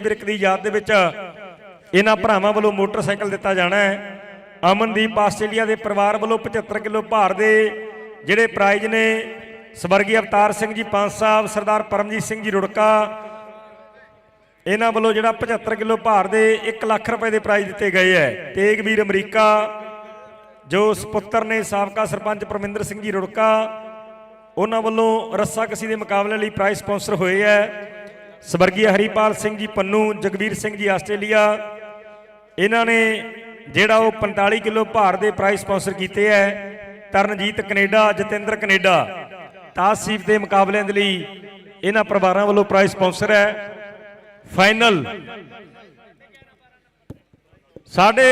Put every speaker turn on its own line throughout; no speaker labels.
ਵਿਰਕ ਦੀ ਯਾਦ ਦੇ ਵਿੱਚ ਇਹਨਾਂ ਭਰਾਵਾਂ ਵੱਲੋਂ ਮੋਟਰਸਾਈਕਲ ਦਿੱਤਾ ਜਾਣਾ ਹੈ। ਅਮਨਦੀਪ ਆਸਟ੍ਰੇਲੀਆ ਦੇ ਪਰਿਵਾਰ ਵੱਲੋਂ 75 ਕਿਲੋ ਭਾਰ ਦੇ ਜਿਹੜੇ ਪ੍ਰਾਈਜ਼ ਨੇ, ਸਵਰਗੀ ਅਵਤਾਰ ਸਿੰਘ ਜੀ, ਪੰਜ ਸਾਹਿਬ, ਸਰਦਾਰ ਪਰਮਜੀਤ ਸਿੰਘ ਜੀ ਰੁੜਕਾ, ਇਹਨਾਂ ਵੱਲੋਂ ਜਿਹੜਾ 75 ਕਿਲੋ ਭਾਰ ਦੇ 1 ਲੱਖ ਰੁਪਏ ਦੇ ਪ੍ਰਾਈਜ਼ ਦਿੱਤੇ ਗਏ ਹੈ। ਤੇਗਵੀਰ ਅਮਰੀਕਾ, ਜੋ ਸੁਪੁੱਤਰ ਨੇ ਸਾਬਕਾ ਸਰਪੰਚ ਪਰਮਿੰਦਰ ਸਿੰਘ ਜੀ ਰੁੜਕਾ, ਉਹਨਾਂ ਵੱਲੋਂ ਰੱਸਾ ਕਸੀ ਦੇ ਮੁਕਾਬਲੇ ਲਈ ਪ੍ਰਾਈਜ਼ ਸਪਾਂਸਰ ਹੋਏ ਹੈ। ਸਵਰਗੀ ਹਰੀਪਾਲ ਸਿੰਘ ਜੀ, ਪੰਨੂ, ਜਗਵੀਰ ਸਿੰਘ ਜੀ, ਆਸਟ੍ਰੇਲੀਆ। ਇਹਨਾਂ ਨੇ ਜਿਹੜਾ ਉਹ 45 ਕਿਲੋ ਭਾਰ ਦੇ ਪ੍ਰਾਈਜ਼ ਸਪਾਂਸਰ ਕੀਤੇ ਹੈ ਤਰਨਜੀਤ ਕੈਨੇਡਾ, ਜਤਿੰਦਰ ਕੈਨੇਡਾ। ਤਾਸੀਫ ਦੇ ਮੁਕਾਬਲਿਆਂ ਦੇ ਲਈ ਇਹਨਾਂ ਪਰਿਵਾਰਾਂ ਵੱਲੋਂ ਪ੍ਰਾਈਜ਼ ਸਪਾਂਸਰ ਹੈ ਫਾਈਨਲ ਸਾਡੇ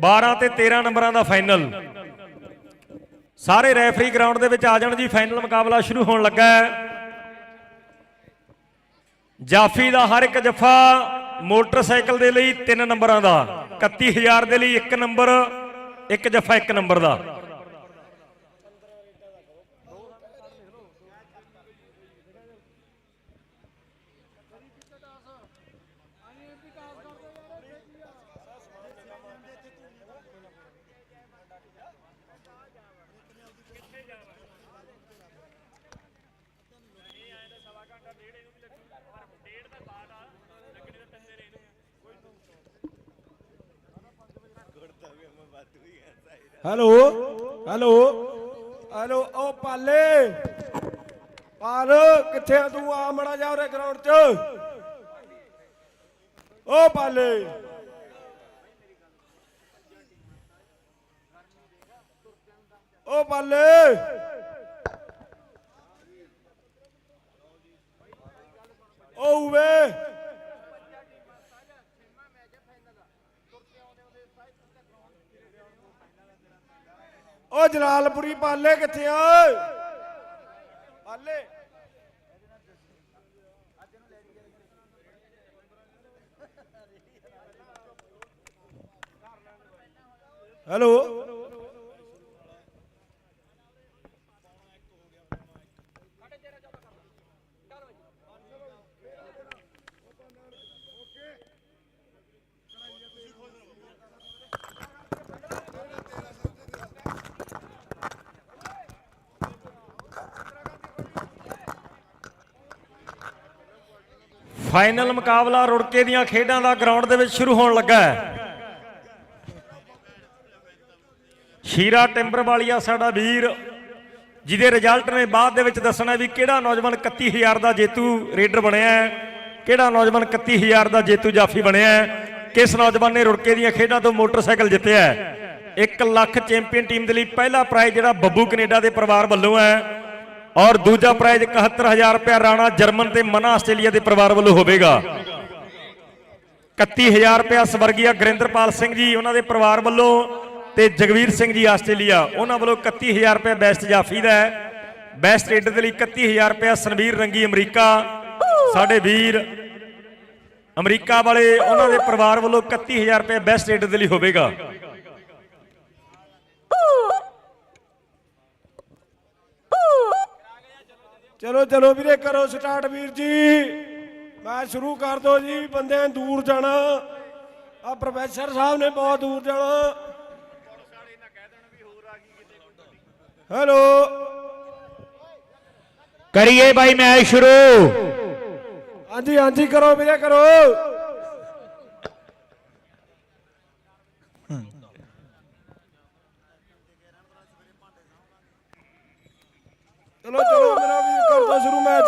12 ਤੇ 13 ਨੰਬਰਾਂ ਦਾ ਫਾਈਨਲ ਸਾਰੇ ਰੈਫਰੀ ਗਰਾਊਂਡ ਦੇ ਵਿੱਚ ਆ ਜਾਣ ਜੀ ਫਾਈਨਲ ਮੁਕਾਬਲਾ ਸ਼ੁਰੂ ਹੋਣ ਲੱਗਾ ਹੈ ਜਾਫੀ ਦਾ ਹਰ ਇੱਕ ਜਫਾ ਮੋਟਰਸਾਈਕਲ ਦੇ ਲਈ 3 ਨੰਬਰਾਂ ਦਾ 31000 ਦੇ ਲਈ 1 ਨੰਬਰ, ਇੱਕ ਜਫਾ 1 ਨੰਬਰ ਦਾ।
ਹੈਲੋ ਹੈਲੋ ਹੈਲੋ ਉਹ ਪਾਲੇ। ਪਾਲ, ਕਿੱਥੇ ਆ ਤੂੰ? ਆ ਮੜਾ ਜਾ ਉਰੇ ਗਰਾਊਂਡ 'ਚ। ਉਹ ਪਾਲੇ। ਉਹ ਪਾਲੇ। ਉਹ ਵੇ ਉਹ ਜਲਾਲਪੁਰੀ ਪਾਲੇ ਕਿੱਥੇ ਆ? ਪਾਲੇ। ਹੈਲੋ।
ਫਾਈਨਲ ਮੁਕਾਬਲਾ ਰੁੜਕੇ ਦੀਆਂ ਖੇਡਾਂ ਦਾ ਗਰਾਊਂਡ ਦੇ ਵਿੱਚ ਸ਼ੁਰੂ ਹੋਣ ਲੱਗਾ ਹੈ। ਸ਼ੀਰਾ ਟਿੰਬਰ ਵਾਲੀਆ ਸਾਡਾ ਵੀਰ, ਜਿਹਦੇ ਰਿਜ਼ਲਟ ਨੇ ਬਾਅਦ ਦੇ ਵਿੱਚ ਦੱਸਣਾ ਵੀ ਕਿਹੜਾ ਨੌਜਵਾਨ 31000 ਦਾ ਜੇਤੂ ਰੇਡਰ ਬਣਿਆ ਹੈ, ਕਿਹੜਾ ਨੌਜਵਾਨ 31000 ਦਾ ਜੇਤੂ ਜਾਫੀ ਬਣਿਆ ਹੈ, ਕਿਸ ਨੌਜਵਾਨ ਨੇ ਰੁੜਕੇ ਦੀਆਂ ਖੇਡਾਂ ਤੋਂ ਮੋਟਰਸਾਈਕਲ ਜਿੱਤਿਆ ਹੈ। 1 ਲੱਖ ਚੈਂਪੀਅਨ ਟੀਮ ਦੇ ਲਈ ਪਹਿਲਾ ਪ੍ਰਾਈਜ਼ ਜਿਹੜਾ ਬੱਬੂ ਕੈਨੇਡਾ ਦੇ ਪਰਿਵਾਰ ਵੱਲੋਂ ਹੈ। ਔਰ ਦੂਜਾ ਪ੍ਰਾਈਜ਼ 71000 ਰੁਪਏ ਰਾਣਾ ਜਰਮਨ ਤੇ ਮਨਾ ਆਸਟ੍ਰੇਲੀਆ ਦੇ ਪਰਿਵਾਰ ਵੱਲੋਂ ਹੋਵੇਗਾ। 31000 ਰੁਪਏ ਸਵਰਗੀਆ ਗਰਿੰਦਰਪਾਲ ਸਿੰਘ ਜੀ, ਉਹਨਾਂ ਦੇ ਪਰਿਵਾਰ ਵੱਲੋਂ ਤੇ ਜਗਵੀਰ ਸਿੰਘ ਜੀ, ਆਸਟ੍ਰੇਲੀਆ। ਉਹਨਾਂ ਵੱਲੋਂ 31000 ਰੁਪਏ ਬੈਸਟ ਜਾਫੀ ਦਾ ਹੈ। ਬੈਸਟ ਰੇਡਰ ਦੇ ਲਈ 31000 ਰੁਪਏ ਸਨਵੀਰ ਰੰਗੀ ਅਮਰੀਕਾ। ਸਾਡੇ ਵੀਰ ਅਮਰੀਕਾ ਵਾਲੇ ਉਹਨਾਂ ਦੇ ਪਰਿਵਾਰ ਵੱਲੋਂ 31000 ਰੁਪਏ ਬੈਸਟ ਰੇਡਰ ਦੇ ਲਈ ਹੋਵੇਗਾ।
ਚਲੋ ਚਲੋ ਵੀਰੇ ਕਰੋ ਸਟਾਰਟ ਵੀਰ ਜੀ। ਮੈਚ ਸ਼ੁਰੂ ਕਰ ਦਿਓ ਜੀ ਬੰਦੇ ਨੇ ਦੂਰ ਜਾਣਾ। ਆ ਪ੍ਰੋਫੈਸਰ ਸਾਹਿਬ ਨੇ ਬਹੁਤ ਦੂਰ ਜਾਣਾ। ਹੈਲੋ
ਕਰੀਏ ਬਾਈ ਮੈਚ ਸ਼ੁਰੂ।
ਹਾਂਜੀ ਹਾਂਜੀ ਕਰੋ ਵੀਰੇ ਕਰੋ ਚਲੋ ਚਲੋ ਮੇਰਾ ਵੀਰ ਕਰ ਦੋ ਸ਼ੁਰੂ ਮੈਚ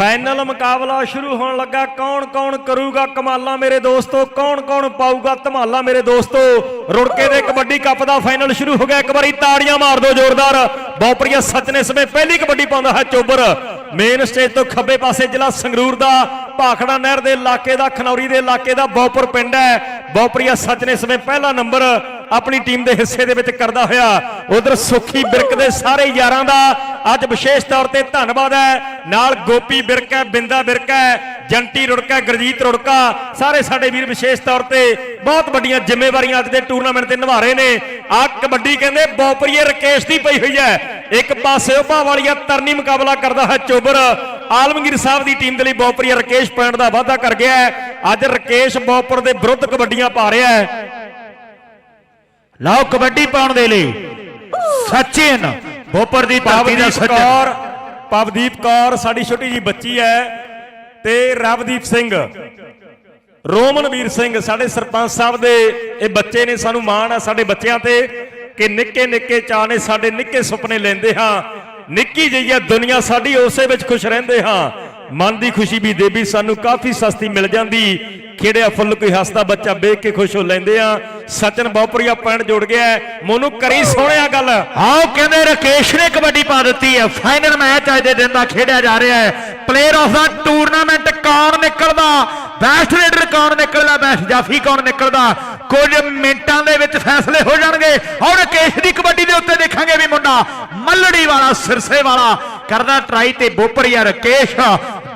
ਫਾਈਨਲ ਮੁਕਾਬਲਾ ਸ਼ੁਰੂ ਹੋਣ ਲੱਗਾ। ਕੌਣ ਕੌਣ ਕਰੂਗਾ ਕਮਾਲਾਂ ਮੇਰੇ ਦੋਸਤੋ? ਕੌਣ ਕੌਣ ਪਾਊਗਾ ਧਮਾਲਾ ਮੇਰੇ ਦੋਸਤੋ? ਰੁੜਕੇ ਦੇ ਕਬੱਡੀ ਕੱਪ ਦਾ ਫਾਈਨਲ ਸ਼ੁਰੂ ਹੋ ਗਿਆ। ਇੱਕ ਵਾਰੀ ਤਾੜੀਆਂ ਮਾਰ ਦਿਓ ਜ਼ੋਰਦਾਰ। ਬੌਪਰੀਆ ਸੱਚ ਸਮੇਂ ਪਹਿਲੀ ਕਬੱਡੀ ਪਾਉਂਦਾ ਹੈ ਚੋਬਰ। ਮੇਨ ਸਟੇਜ ਤੋਂ ਖੱਬੇ ਪਾਸੇ ਜ਼ਿਲ੍ਹਾ ਸੰਗਰੂਰ ਦਾ, ਭਾਖੜਾ ਨਹਿਰ ਦੇ ਇਲਾਕੇ ਦਾ, ਖਨੌਰੀ ਦੇ ਇਲਾਕੇ ਦਾ ਬੌਪਰ ਪਿੰਡ ਹੈ। ਬੌਪਰੀਆ ਸੱਚ ਨੇ ਸਮੇਂ ਪਹਿਲਾ ਨੰਬਰ ਆਪਣੀ ਟੀਮ ਦੇ ਹਿੱਸੇ ਦੇ ਵਿੱਚ ਕਰਦਾ ਹੋਇਆ। ਉਧਰ ਸੁਖੀ ਬਿਰਕ ਦੇ ਸਾਰੇ ਯਾਰਾਂ ਦਾ ਅੱਜ ਵਿਸ਼ੇਸ਼ ਤੌਰ ਤੇ ਧੰਨਵਾਦ ਹੈ। ਨਾਲ ਗੋਪੀ ਬਿਰਕ ਹੈ ਬਿੰਦਾ ਬਿਰਕ, ਜੰਟੀ ਰੁੜਕਾ, ਗੁਰਜੀਤ ਰੁੜਕਾ, ਸਾਰੇ ਸਾਡੇ ਵੀਰ ਵਿਸ਼ੇਸ਼ ਤੌਰ ਤੇ ਬਹੁਤ ਵੱਡੀਆਂ ਜ਼ਿੰਮੇਵਾਰੀਆਂ ਅੱਜ ਦੇ ਟੂਰਨਾਮੈਂਟ ਤੇ ਨਿਭਾ ਰਹੇ ਨੇ। ਆ ਕਬੱਡੀ ਕਹਿੰਦੇ ਬੌਪਰੀਏ ਰਕੇਸ਼ ਦੀ ਪਈ ਹੋਈ ਹੈ। ਇੱਕ ਪਾਸੇ ਉਭਾ ਵਾਲੀਆ ਤਰਨੀ ਮੁਕਾਬਲਾ ਕਰਦਾ ਹੈ ਚੋਬਰ। ਆਲਮਗੀਰ ਸਾਹਿਬ ਦੀ ਟੀਮ ਦੇ ਲਈ ਬੌਪਰੀਆ ਰਕੇਸ਼ ਪੁਆਇੰਟ ਦਾ ਵਾਅਦਾ ਕਰ ਗਿਆ ਅੱਜ ਰਕੇਸ਼ ਬੌਪਰ ਦੇ ਵਿਰੁੱਧ ਕਬੱਡੀਆਂ ਪਾ ਰਿਹਾ ਹੈ।
ਲਓ ਕਬੱਡੀ ਪਾਉਣ ਦੇ ਲਈ ਸਚਿਨ। ਬੋਪਰ ਦੀ ਧਰਤੀ ਦਾ
ਕੌਰ ਪਵਦੀਪ ਕੌਰ ਸਾਡੀ ਛੋਟੀ ਜੀ ਬੱਚੀ ਹੈ ਤੇ ਰਵਦੀਪ ਸਿੰਘ। ਰੋਮਨਵੀਰ ਸਿੰਘ ਸਾਡੇ ਸਰਪੰਚ ਸਾਹਿਬ ਦੇ ਇਹ ਬੱਚੇ ਨੇ ਸਾਨੂੰ ਮਾਣ ਆ ਸਾਡੇ ਬੱਚਿਆਂ ਤੇ ਕਿ ਨਿੱਕੇ ਨਿੱਕੇ ਨੇ ਸਾਡੇ ਨਿੱਕੇ ਸੁਪਨੇ ਲੈਂਦੇ ਹਾਂ। ਨਿੱਕੀ ਜਿਹੀ ਹੈ ਦੁਨੀਆ ਸਾਡੀ ਉਸੇ ਵਿੱਚ ਖੁਸ਼ ਰਹਿੰਦੇ ਹਾਂ। ਮਨ ਦੀ ਖੁਸ਼ੀ ਵੀ ਦੇਵੀ ਸਾਨੂੰ ਕਾਫੀ ਸਸਤੀ ਮਿਲ ਜਾਂਦੀ। ਖੇੜਿਆ ਫੁੱਲ ਕੋਈ ਹੱਸਦਾ ਬੱਚਾ ਵੇਖ ਕੇ ਖੁਸ਼ ਹੋ ਲੈਂਦੇ ਆ। ਸਚਨ ਬੌਪਰੀਆ ਪੁਆਇੰਟ ਜੋੜ ਗਿਆ ਹੈ। ਕਰੀ ਸੋਹਣਿਆ ਗੱਲ।
ਆਓ ਕਹਿੰਦੇ ਰਕੇਸ਼ ਨੇ ਕਬੱਡੀ ਪਾ ਦਿੱਤੀ ਹੈ। ਫਾਈਨਲ ਮੈਚ ਅੱਜ ਦੇ ਦਿਨ ਦਾ ਖੇਡਿਆ ਜਾ ਰਿਹਾ ਹੈ। ਪਲੇਅਰ ਆਫ ਦਾ ਟੂਰਨਾਮੈਂਟ ਕੌਣ ਨਿਕਲਦਾ? ਬੈਸਟ ਰੇਡਰ ਕੌਣ ਨਿਕਲਦਾ? ਬੈਸਟ ਜਾਫੀ ਕੌਣ ਨਿਕਲਦਾ? ਕੁਝ ਮਿੰਟਾਂ ਦੇ ਵਿੱਚ ਫੈਸਲੇ ਹੋ ਜਾਣਗੇ। ਔਰ ਰਕੇਸ਼ ਦੀ ਕਬੱਡੀ ਦੇ ਉੱਤੇ ਦੇਖਾਂਗੇ ਵੀ ਮੁੰਡਾ ਮੱਲੜੀ ਵਾਲਾ, ਸਿਰਸੇ ਵਾਲਾ ਕਰਦਾ ਟਰਾਈ ਤੇ ਬੋਪਰੀਆ ਰਕੇਸ਼।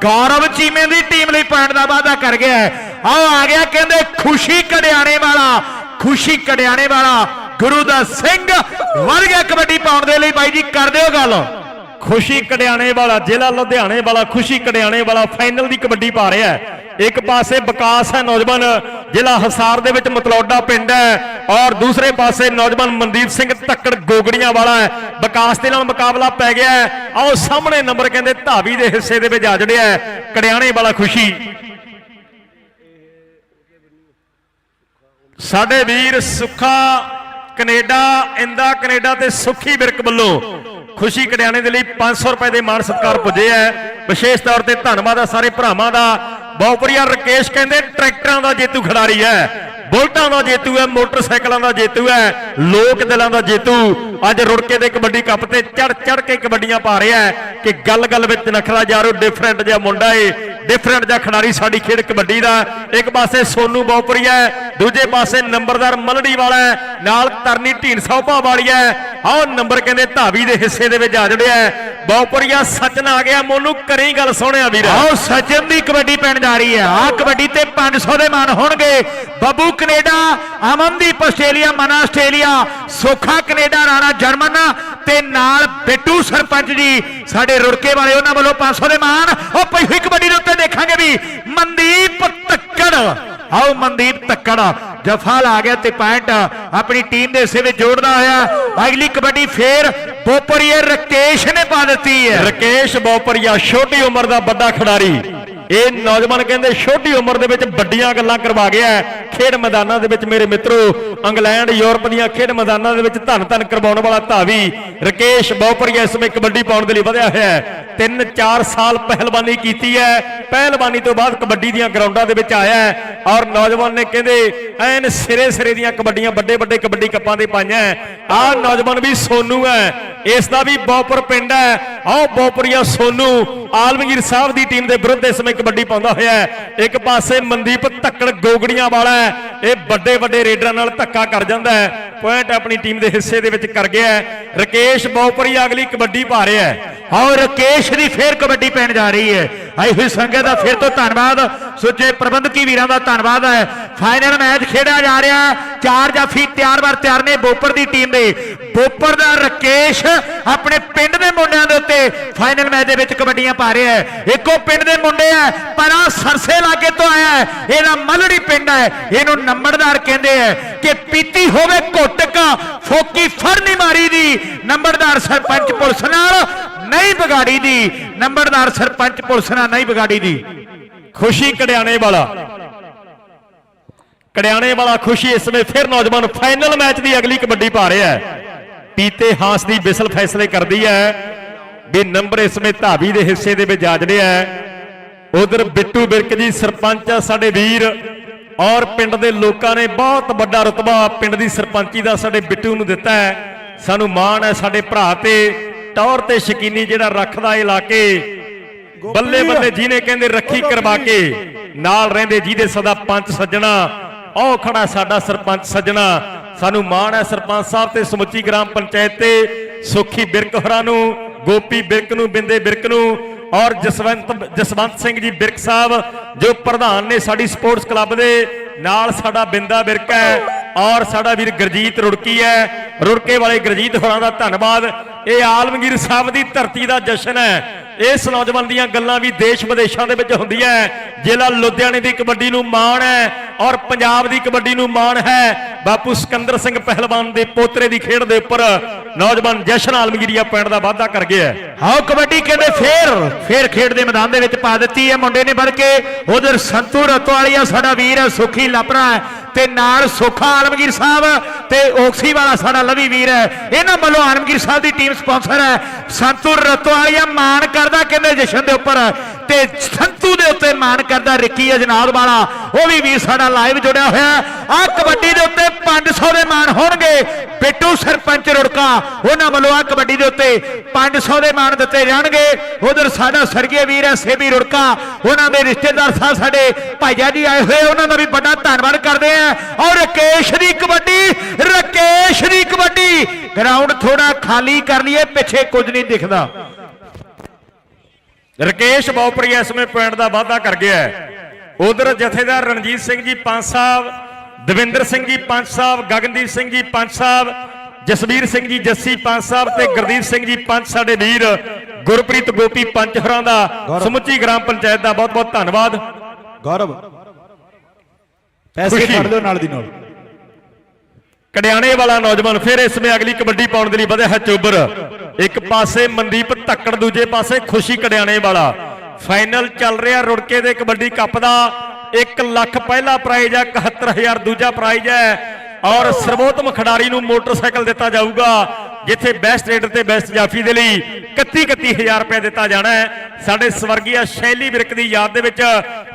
ਗੌਰਵ ਚੀਮੇ ਦੀ ਟੀਮ ਲਈ ਪੁਆਇੰਟ ਦਾ ਵਾਅਦਾ ਕਰ ਗਿਆ ਹੈ। ਆਓ ਆ ਗਿਆ ਕਹਿੰਦੇ ਖੁਸ਼ੀ ਕੜਿਆਣੇ ਵਾਲਾ, ਖੁਸ਼ੀ ਕੜਿਆਣੇ ਵਾਲਾ। ਗੁਰੂ ਦਾ ਸਿੰਘ ਵਰ ਗਿਆ ਕਬੱਡੀ ਪਾਉਣ ਦੇ ਲਈ। ਬਾਈ ਜੀ, ਕਰ ਦਿਓ ਗੱਲ।
ਖੁਸ਼ੀ ਕੜਿਆਣੇ ਵਾਲਾ, ਜ਼ਿਲ੍ਹਾ ਲੁਧਿਆਣੇ ਵਾਲਾ ਖੁਸ਼ੀ ਕੜਿਆਣੇ ਵਾਲਾ ਫਾਈਨਲ ਦੀ ਕਬੱਡੀ ਪਾ ਰਿਹਾ ਹੈ। ਇੱਕ ਪਾਸੇ ਵਿਕਾਸ ਹੈ ਨੌਜਵਾਨ, ਜ਼ਿਲ੍ਹਾ ਹਸਾਰ ਦੇ ਵਿੱਚ ਮਤਲੌਡਾ ਪਿੰਡ ਹੈ ਔਰ ਦੂਸਰੇ ਪਾਸੇ ਨੌਜਵਾਨ ਮਨਦੀਪ ਸਿੰਘ ਧੱਕੜ ਗੋਗੜੀਆਂ ਵਾਲਾ ਹੈ। ਵਿਕਾਸ ਦੇ ਨਾਲ ਮੁਕਾਬਲਾ ਪੈ ਗਿਆ ਹੈ। ਆਓ ਸਾਹਮਣੇ ਨੰਬਰ ਕਹਿੰਦੇ ਧਾਵੀ ਦੇ ਹਿੱਸੇ ਦੇ ਵਿੱਚ ਆ ਜੜਿਆ ਹੈ। ਕੜਿਆਣੇ ਵਾਲਾ ਖੁਸ਼ੀ। ਸਾਡੇ ਵੀਰ ਸੁੱਖਾ ਕੈਨੇਡਾ ਇੰਦਾ ਕੈਨੇਡਾ ਤੇ ਸੁੱਖੀ ਬਿਰਕ ਵੱਲੋਂ ਖੁਸ਼ੀ ਕੜਿਆਣੇ ਦੇ ਲਈ 500 ਰੁਪਏ ਦੇ ਮਾਣ ਸਤਿਕਾਰ ਪੁੱਜੇ ਹੈ ਵਿਸ਼ੇਸ਼ ਤੌਰ ਤੇ ਧੰਨਵਾਦ ਹੈ ਸਾਰੇ ਭਰਾਵਾਂ ਦਾ। ਬਹੁਪਰੀਆ ਰਕੇਸ਼ ਕਹਿੰਦੇ, ਟਰੈਕਟਰਾਂ ਦਾ ਜੇਤੂ ਖਿਡਾਰੀ ਹੈ ਬੁਲਟਾਂ ਦਾ ਜੇਤੂ ਹੈ, ਮੋਟਰਸਾਈਕਲਾਂ ਦਾ ਜੇਤੂ ਹੈ, ਲੋਕ ਦਿਲਾਂ ਦਾ ਜੇਤੂ। ਅੱਜ ਰੁੜਕੇ ਦੇ ਕਬੱਡੀ ਕੱਪ ਤੇ ਚੜ ਚੜ ਕੇ ਕਬੱਡੀਆਂ ਪਾ ਰਿਹਾ ਹੈ ਕਿ ਗੱਲ ਗੱਲ ਵਿੱਚ ਨਖਰਾ ਯਾਰੋ ਡਿਫਰੈਂਟ ਜਿਹਾ ਮੁੰਡਾ ਏ ਡਿਫਰੈਂਟ ਜਿਹਾ ਖਿਡਾਰੀ ਸਾਡੀ ਖੇਡ ਕਬੱਡੀ ਦਾ। ਇੱਕ ਪਾਸੇ ਸੋਨੂ ਬੌਪਰੀਆ ਦੂਜੇ ਪਾਸੇ ਨੰਬਰਦਾਰ ਮਲੜੀ ਵਾਲਾ ਹੈ, ਨਾਲ ਤਰਨੀ ਢੀਂਡਸਾ ਉਭਾ ਵਾਲੀ ਹੈ। ਆਹ ਨੰਬਰ ਕਹਿੰਦੇ ਧਾਵੀ ਦੇ ਹਿੱਸੇ ਦੇ ਵਿੱਚ ਆ ਜੜਿਆ ਹੈ। ਬੌਪਰੀਆ ਸਚਨ ਆ ਗਿਆ, ਮੋਨੂੰ ਕਰੀ ਗੱਲ ਸੋਹਣਿਆ ਵੀਰ।
ਆਓ ਸਚਨ ਦੀ ਕਬੱਡੀ ਪੈਣ ਜਾ ਰਹੀ ਹੈ। ਆਹ ਕਬੱਡੀ ਤੇ 500 ਦੇ ਮਾਨ ਹੋਣਗੇ। Babbu Canada, Amandeep Australia, Mana Australia, Sokha Canada, Rana German ਤੇ ਨਾਲ ਬਿੱਟੂ ਸਰਪੰਚ ਜੀ, ਸਾਡੇ ਰੁੜਕੇ ਵਾਲੇ ਉਹਨਾਂ ਵੱਲੋਂ 500 ਦੇ ਮਾਨ ਉਹ ਪਈ ਕਬੱਡੀ ਦੇ ਉੱਤੇ ਦੇਖਾਂਗੇ ਵੀ ਮਨਦੀਪ ਤੱਕੜ। ਆਓ ਮਨਦੀਪ ਤੱਕੜ ਜਫਾ ਲਾ ਗਿਆ ਤੇ ਪੁਆਇੰਟ, ਆਪਣੀ ਟੀਮ ਦੇ ਹਿੱਸੇ ਵਿੱਚ ਜੋੜਦਾ ਹੋਇਆ। ਅਗਲੀ ਕਬੱਡੀ ਫੇਰ ਬੋਪਰੀਏ ਰਕੇਸ਼ ਨੇ ਪਾ ਦਿੱਤੀ ਹੈ।
ਰਕੇਸ਼ ਬੋਪਰੀਆ, ਛੋਟੀ ਉਮਰ ਦਾ ਵੱਡਾ ਖਿਡਾਰੀ। ਇਹ ਨੌਜਵਾਨ ਕਹਿੰਦੇ ਛੋਟੀ ਉਮਰ ਦੇ ਵਿੱਚ ਵੱਡੀਆਂ ਗੱਲਾਂ ਕਰਵਾ ਗਿਆ ਖੇਡ ਮੈਦਾਨਾਂ ਦੇ ਵਿੱਚ ਮੇਰੇ ਮਿੱਤਰੋ, ਇੰਗਲੈਂਡ, ਯੂਰਪ ਦੀਆਂ ਖੇਡ ਮੈਦਾਨਾਂ ਦੇ ਵਿੱਚ ਧੰਨ ਧੰਨ ਕਰਵਾਉਣ ਵਾਲਾ ਧਾਵੀ ਰਕੇਸ਼ ਬੌਪਰੀਆ ਇਸ ਸਮੇਂ ਕਬੱਡੀ ਪਾਉਣ ਦੇ ਲਈ ਵਧਿਆ ਹੋਇਆ ਹੈ। ਤਿੰਨ ਚਾਰ ਸਾਲ ਪਹਿਲਵਾਨੀ ਕੀਤੀ ਹੈ। ਪਹਿਲਵਾਨੀ ਤੋਂ ਬਾਅਦ ਕਬੱਡੀ ਦੀਆਂ ਗਰਾਊਂਡਾਂ ਦੇ ਵਿੱਚ ਆਇਆ ਹੈ ਔਰ ਨੌਜਵਾਨ ਨੇ ਕਹਿੰਦੇ, ਐਨ ਸਿਰੇ ਸਿਰੇ ਦੀਆਂ ਕਬੱਡੀਆਂ ਵੱਡੇ ਵੱਡੇ ਕਬੱਡੀ ਕੱਪਾਂ ਦੇ ਪਾਈਆਂ ਆਹ ਨੌਜਵਾਨ ਵੀ ਸੋਨੂ ਹੈ। ਇਸ ਦਾ ਵੀ ਬੌਪਰ ਪਿੰਡ ਹੈ। ਆਹ ਬੌਪਰੀਆ ਸੋਨੂ, ਆਲਮਗੀਰ ਸਾਹਿਬ ਦੀ ਟੀਮ ਦੇ ਵਿਰੁੱਧ ਇਸ ਸਮੇਂ ਕਬੱਡੀ ਪਾਉਂਦਾ ਹੋਇਆ ਇੱਕ ਪਾਸੇ ਮਨਦੀਪ ਧੱਕੜ ਗੋਗੜੀਆਂ ਵਾਲਾ ਇਹ ਵੱਡੇ ਵੱਡੇ ਰੇਡਰਾਂ ਨਾਲ ਧੱਕਾ ਕਰ ਜਾਂਦਾ ਹੈ। ਪੁਆਇੰਟ ਆਪਣੀ ਟੀਮ ਦੇ ਹਿੱਸੇ ਦੇ ਵਿੱਚ ਕਰ ਗਿਆ ਹੈ। ਰਕੇਸ਼ ਬੌਪਰੀਆ ਅਗਲੀ ਕਬੱਡੀ ਪਾ ਰਿਹਾ ਹੈ
ਔਰ ਰਕੇਸ਼ ਦੀ ਫੇਰ ਕਬੱਡੀ ਪੈਣ ਜਾ ਰਹੀ ਹੈ। ਆਈ ਹੋਈ ਸੰਗਤ ਦਾ ਫਿਰ ਤੋਂ ਧੰਨਵਾਦ। ਸੁੱਚੇ ਪ੍ਰਬੰਧਕੀ ਵੀਰਾਂ ਦਾ ਧੰਨਵਾਦ ਹੈ। ਫਾਈਨਲ ਮੈਚ ਖੇਡਿਆ ਜਾ ਰਿਹਾ ਚਾਰ ਜਾਫੀ ਤਿਆਰ ਬਰ ਤਿਆਰ ਨੇ ਬੋਪਰ ਦੀ ਟੀਮ ਦੇ। ਬੋਪਰ ਦਾ ਰਕੇਸ਼ ਆਪਣੇ ਪਿੰਡ ਦੇ ਮੁੰਡਿਆਂ ਦੇ ਉੱਤੇ ਫਾਈਨਲ ਮੈਚ ਦੇ ਵਿੱਚ ਕਬੱਡੀਆਂ ਪਾ ਰਿਹਾ ਹੈ। ਇੱਕੋ ਪਿੰਡ ਦੇ ਮੁੰਡੇ ਆ ਪਰ ਆ ਸਰਸੇ ਲਾਗੇ ਤੋਂ ਆਇਆ ਹੈ। ਇਹਦਾ ਮਲੜੀ ਪਿੰਡ ਹੈ। ਇਹਨੂੰ ਨੰਬਰਦਾਰ ਕਹਿੰਦੇ ਆ ਕਿ ਪੀਤੀ ਹੋਵੇ ਘੁੱਟਕ ਫੋਕੀ ਫੜ ਮਾਰੀ ਦੀ। ਨੰਬਰਦਾਰ ਸਰਪੰਚ ਪੁਲਿਸ ਨਾਲ ਨਹੀਂ ਵਿਗਾੜੀ ਦੀ। ਨੰਬਰਦਾਰ ਸਰਪੰਚ ਪੁਲਿਸ ਨਾਲ ਨਹੀਂ ਵਿਗਾੜੀ ਦੀ।
ਖੁਸ਼ੀ ਕੜਿਆਣੇ ਵਾਲਾ। ਕੜਿਆਣੇ ਵਾਲਾ ਖੁਸ਼ੀ ਇਸ ਸਮੇਂ ਫਿਰ ਨੌਜਵਾਨ ਫਾਈਨਲ ਮੈਚ ਦੀ ਅਗਲੀ ਕਬੱਡੀ ਪਾ ਰਿਹਾ ਹੈ। ਪੀਤੇ ਹਾਂਸ ਦੀ ਬਿਸਲ ਫੈਸਲੇ ਕਰਦੀ ਹੈ। ਵੀ ਨੰਬਰ ਇਸ ਸਮੇਂ ਧਾਵੀ ਦੇ ਹਿੱਸੇ ਦੇ ਵਿੱਚ ਜਾ ਜੜਿਆ ਹੈ। ਉਧਰ ਬਿੱਟੂ ਬਿਰਕ ਜੀ, ਸਰਪੰਚ ਆ ਸਾਡੇ ਵੀਰ। ਔਰ ਪਿੰਡ ਦੇ ਲੋਕਾਂ ਨੇ ਬਹੁਤ ਵੱਡਾ ਰਤਬਾ ਪਿੰਡ ਦੀ ਸਰਪੰਚੀ ਦਾ ਸਾਡੇ ਬਿੱਟੂ ਨੂੰ ਦਿੱਤਾ ਹੈ। ਸਾਨੂੰ ਮਾਣ ਹੈ ਸਾਡੇ ਭਰਾ ਤੇ। ਟੌਰ ਤੇ ਸ਼ਕੀਨੀ ਜਿਹੜਾ ਰੱਖਦਾ ਇਲਾਕੇ, ਬੱਲੇ ਬੱਲੇ ਜਿਹਨੇ ਕਹਿੰਦੇ ਰੱਖੀ ਕਰਵਾ ਕੇ, ਨਾਲ ਰਹਿੰਦੇ ਜਿਹਦੇ ਸਦਾ ਪੰਚ ਸੱਜਣਾ, ਉਹ ਖੜਾ ਸਾਡਾ ਸਰਪੰਚ ਸੱਜਣਾ। ਸਾਨੂੰ ਮਾਣ ਹੈ ਸਰਪੰਚ ਸਾਹਿਬ ਤੇ ਸਮੁੱਚੀ ਗ੍ਰਾਮ ਪੰਚਾਇਤ ਤੇ, ਸੁਖੀ ਬਿਰਕ ਹੋਰਾਂ ਨੂੰ, ਗੋਪੀ ਬਿਰਕ ਨੂੰ, ਬਿੰਦੇ ਬਿਰਕ ਨੂੰ, ਔਰ ਜਸਵੰਤ ਜਸਵੰਤ ਸਿੰਘ ਜੀ ਬਿਰਕ ਸਾਹਿਬ, ਜੋ ਪ੍ਰਧਾਨ ਨੇ ਸਾਡੀ ਸਪੋਰਟਸ ਕਲੱਬ ਦੇ, ਨਾਲ ਸਾਡਾ ਬਿੰਦਾ ਬਿਰਕ ਹੈ। ਔਰ ਸਾਡਾ ਵੀਰ ਗੁਰਜੀਤ ਰੁੜਕੀ ਹੈ। ਰੁੜਕੇ ਵਾਲੇ ਗੁਰਜੀਤ ਹੋਰਾਂ ਦਾ ਧੰਨਵਾਦ। ਇਹ ਆਲਮਗੀਰ ਸਾਹਿਬ ਦੀ ਧਰਤੀ ਦਾ ਜਸ਼ਨ ਹੈ। ਇਸ ਨੌਜਵਾਨ ਦੀਆਂ ਗੱਲਾਂ ਵੀ ਦੇਸ਼ ਵਿਦੇਸ਼ਾਂ ਦੇ ਵਿੱਚ ਹੁੰਦੀਆਂ ਹੈ। ਜ਼ਿਲ੍ਹਾ ਲੁਧਿਆਣੇ ਦੀ ਕਬੱਡੀ ਨੂੰ ਮਾਣ ਹੈ ਔਰ ਪੰਜਾਬ ਦੀ ਕਬੱਡੀ ਨੂੰ ਮਾਣ ਹੈ। ਬਾਪੂ ਸਿਕੰਦਰ ਸਿੰਘ ਪਹਿਲਵਾਨ ਦੇ ਪੋਤਰੇ ਦੀ ਖੇਡ ਦੇ ਉੱਪਰ ਨੌਜਵਾਨ ਜਸ਼ਨ ਆਲਮਗੀਰੀਆ ਪਿੰਡ ਦਾ ਵਾਅਦਾ ਕਰ ਗਿਆ ਹੈ।
ਆਓ ਕਬੱਡੀ ਕਹਿੰਦੇ ਫੇਰ ਫੇਰ ਖੇਡ ਦੇ ਮੈਦਾਨ ਦੇ ਵਿੱਚ ਪਾ ਦਿੱਤੀ ਹੈ ਮੁੰਡੇ ਨੇ ਵੱਧ ਕੇ। ਉਧਰ ਸੰਤੂ ਰਤਵਾਲੀਆ ਸਾਡਾ ਵੀਰ ਹੈ, ਸੁਖੀ ਲਾਪਰਾ ਹੈ। ਤੇ ਨਾਲ ਸੁਖਾ ਆਲਮਗੀਰ ਸਾਹਿਬ ਤੇ ਓਕਸੀ ਵਾਲਾ ਸਾਡਾ ਲਵੀ ਵੀਰ ਹੈ। ਇਹਨਾਂ ਵੱਲੋਂ ਆਲਮਗੀਰ ਸਾਹਿਬ ਦੀ ਟੀਮ ਸਪਾਂਸਰ ਹੈ। ਸੰਤੂ ਰਤਵਾਲੀਆ ਮਾਣ ਕਰਦਾ ਕਹਿੰਦੇ ਜਸ਼ਨ ਦੇ ਉੱਪਰ। ਤੇ ਉੱਤੇ ਮਾਣ ਕਰਦਾ ਰਿੱਕੀ ਅਜਨਾਬ ਵਾਲਾ। ਉਹ ਵੀ ਵੀਰ ਸਾਡਾ ਲਾਈਵ ਜੁੜਿਆ ਹੋਇਆ ਆ ਕਬੱਡੀ ਦੇ ਉੱਤੇ 500 ਦੇ ਮਾਣ ਹੋਣਗੇ। ਬਿੱਟੂ ਸਰਪੰਚ ਰੁੜਕਾ, ਉਹਨਾਂ ਵੱਲੋਂ ਆ ਕਬੱਡੀ ਦੇ ਉੱਤੇ 500 ਦੇ ਮਾਣ ਦਿੱਤੇ ਜਾਣਗੇ। ਉਧਰ ਸਾਡਾ ਸਰਗੇ ਵੀਰ ਹੈ ਸੇਬੀ ਰੁੜਕਾ। ਉਹਨਾਂ ਦੇ ਰਿਸ਼ਤੇਦਾਰ ਸਾਹਿਬ ਸਾਡੇ ਭਾਈਆ ਜੀ ਆਏ ਹੋਏ, ਉਹਨਾਂ ਦਾ ਵੀ ਵੱਡਾ ਧੰਨਵਾਦ ਕਰਦੇ ਆ ਔਰ ਰਕੇਸ਼ ਦੀ ਕਬੱਡੀ, ਰਕੇਸ਼ ਦੀ ਕਬੱਡੀ। ਗਰਾਊਂਡ ਥੋੜਾ ਖਾਲੀ ਕਰ ਲਈਏ, ਪਿੱਛੇ ਕੁਝ ਨਹੀਂ ਦਿਖਦਾ।
ਰਕੇਸ਼ ਬੌਪਰੀ ਇਸ ਸਮੇਂ ਪੁਆਇੰਟ ਦਾ ਵਾਅਦਾ ਕਰ ਗਿਆ ਹੈ। ਉਧਰ ਜਥੇਦਾਰ ਰਣਜੀਤ ਸਿੰਘ ਜੀ ਪੰਜ ਸਾਹਿਬ ਦਵਿੰਦਰ ਸਿੰਘ ਜੀ ਪੰਜ ਸਾਹਿਬ ਗਗਨਦੀਪ ਸਿੰਘ ਜੀ ਪੰਜ ਸਾਹਿਬ ਜਸਵੀਰ ਸਿੰਘ ਜੀ ਜੱਸੀ ਪੰਜ ਸਾਹਿਬ ਤੇ ਗੁਰਦੀਪ ਸਿੰਘ ਜੀ ਪੰਜ ਸਾਡੇ ਵੀਰ ਗੁਰਪ੍ਰੀਤ ਗੋਪੀ ਪੰਜ ਹੋਰਾਂ ਦਾ ਸਮੁੱਚੀ ਗ੍ਰਾਮ ਪੰਚਾਇਤ ਦਾ ਬਹੁਤ ਬਹੁਤ ਧੰਨਵਾਦ।
ਗੌਰਵ। ਪੈਸੇ। ਫੜ ਲਿਓ ਨਾਲ ਦੀ ਨਾਲ।
ਕੜਿਆਣੇ ਵਾਲਾ ਨੌਜਵਾਨ ਫਿਰ ਇਸ ਸਮੇਂ ਅਗਲੀ ਕਬੱਡੀ ਪਾਉਣ ਦੇ ਲਈ ਵਧਿਆ ਹੈ ਚੋਬਰ। ਇੱਕ ਪਾਸੇ ਮਨਦੀਪ ਧੱਕੜ, ਦੂਜੇ ਪਾਸੇ ਖੁਸ਼ੀ ਕੜਿਆਣੇ ਵਾਲਾ। ਫਾਈਨਲ ਚੱਲ ਰਿਹਾ ਰੁੜਕੇ ਦੇ ਕਬੱਡੀ ਕੱਪ ਦਾ। 1 ਲੱਖ ਪਹਿਲਾ ਪ੍ਰਾਈਜ਼ ਹੈ 71000 ਦੂਜਾ ਪ੍ਰਾਈਜ਼ ਹੈ। ਔਰ ਸਰਵੋਤਮ ਖਿਡਾਰੀ ਨੂੰ ਮੋਟਰਸਾਈਕਲ ਦਿੱਤਾ ਜਾਊਗਾ, ਜਿੱਥੇ ਬੈਸਟ ਰੇਡਰ ਤੇ ਬੈਸਟ ਜਾਫੀ ਦੇ ਲਈ 31 31000 ਰੁਪਏ ਦਿੱਤਾ ਜਾਣਾ ਹੈ। ਸਾਡੇ ਸਵਰਗੀਆ ਸ਼ੈਲੀ ਵਿਰਕ ਦੀ ਯਾਦ ਦੇ ਵਿੱਚ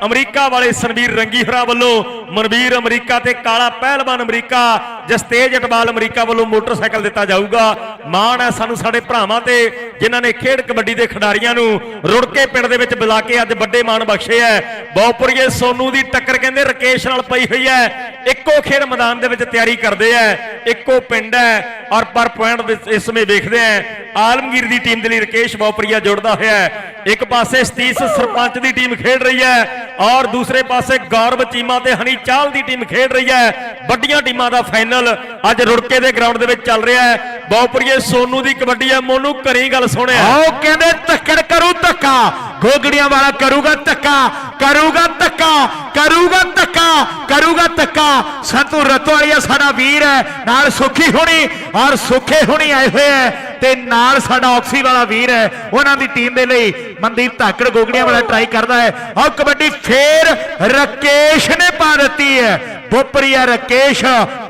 ਅਮਰੀਕਾ ਵਾਲੇ ਸਨਵੀਰ ਰੰਗੀ ਹਰਾ ਵੱਲੋਂ ਮਨਵੀਰ ਅਮਰੀਕਾ ਤੇ ਕਾਲਾ ਪਹਿਲਵਾਨ ਅਮਰੀਕਾ, ਜਸਤੇਜ ਅਟਵਾਲ ਅਮਰੀਕਾ ਵੱਲੋਂ ਮੋਟਰਸਾਈਕਲ ਦਿੱਤਾ ਜਾਊਗਾ। ਮਾਣ ਹੈ ਸਾਨੂੰ ਸਾਡੇ ਭਰਾਵਾਂ ਤੇ, ਜਿਨ੍ਹਾਂ ਨੇ ਖੇਡ ਕਬੱਡੀ ਦੇ ਖਿਡਾਰੀਆਂ ਨੂੰ ਰੁੜਕੇ ਪਿੰਡ ਦੇ ਵਿੱਚ ਬੁਲਾ ਕੇ ਅੱਜ ਵੱਡੇ ਮਾਣ ਬਖਸ਼ੇ ਹੈ। ਬਹੁਪੁਰੀਏ ਸੋਨੂ ਦੀ ਟੱਕਰ ਕਹਿੰਦੇ ਰਕੇਸ਼ ਨਾਲ ਪਈ ਹੋਈ ਹੈ। ਇੱਕੋ ਖੇਡ ਮੈਦਾਨ ਦੇ ਵਿੱਚ ਤਿਆਰੀ ਕਰਦੇ ਆ, ਇੱਕੋ ਪਿੰਡ ਹੈ ਔਰ ਪਰ ਪੁਆਇੰਟ ਇਸ ਸਮੇਂ ਵੇਖਦੇ ਆ, ਆਲਮਗੀਰ ਦੀ ਟੀਮ ਦੇ ਲਈ ਰਕੇਸ਼ ਬਹੁਪਰੀਆ ਜੁੜਦਾ ਹੋਇਆ ਹੈ। ਇੱਕ ਪਾਸੇ ਸਤੀਸ਼ ਸਰਪੰਚ ਦੀ ਟੀਮ ਖੇਡ ਰਹੀ ਹੈ, ਔਰ ਦੂਸਰੇ ਪਾਸੇ ਗੌਰਵ ਚੀਮਾ ਤੇ ਹਨੀ ਚਾਲ ਦੀ ਟੀਮ ਖੇਡ ਰਹੀ ਹੈ। ਵੱਡੀਆਂ ਟੀਮਾਂ ਦਾ ਫਾਈਨਲ ਅੱਜ ਰੁੜਕੇ ਦੇ ਗਰਾਊਂਡ ਦੇ ਵਿੱਚ ਚੱਲ ਰਿਹਾ ਹੈ। ਬਹੁਪਰੀਏ ਸੋਨੂ ਦੀ ਕਬੱਡੀ ਹੈ, ਮੋਨੂ ਘਰੀ ਗੱਲ ਸੁਣਿਆ
ਆਓ ਕਹਿੰਦੇ ਧੱਕੜ ਕਰੂ ਧੱਕਾ, ਗੋਗੜੀਆਂ ਵਾਲਾ ਕਰੂਗਾ ਧੱਕਾ ਕਰੂਗਾ ਧੱਕਾ ਕਰੂਗਾ ਧੱਕਾ ਕਰੂਗਾ ਧੱਕਾ। ਸੰਤੂ ਰਤਵਾਲੀਆ ਸਾਡਾ ਵੀਰ ਹੈ, ਨਾਲ ਸੁਖੀ ਹੋਣੀ, ਔਰ ਸੁਖੇ ਹੋਣੀ ਆਏ ਹੋਏ ਹੈ, ਤੇ ਨਾਲ ਸਾਡਾ ਆਕਸੀ ਵਾਲਾ ਵੀਰ ਹੈ, ਉਹਨਾਂ ਦੀ ਟੀਮ ਦੇ ਲਈ ਮਨਦੀਪ ਧਾਕੜ ਗੋਗੜੀਆਂ ਵਾਲਾ ਟਰਾਈ ਕਰਦਾ ਹੈ ਆਓ ਕਬੱਡੀ ਫੇਰ ਰਕੇਸ਼ ਨੇ ਪਾ ਦਿੱਤੀ ਹੈ, ਬੋਪਰੀਆ ਰਕੇਸ਼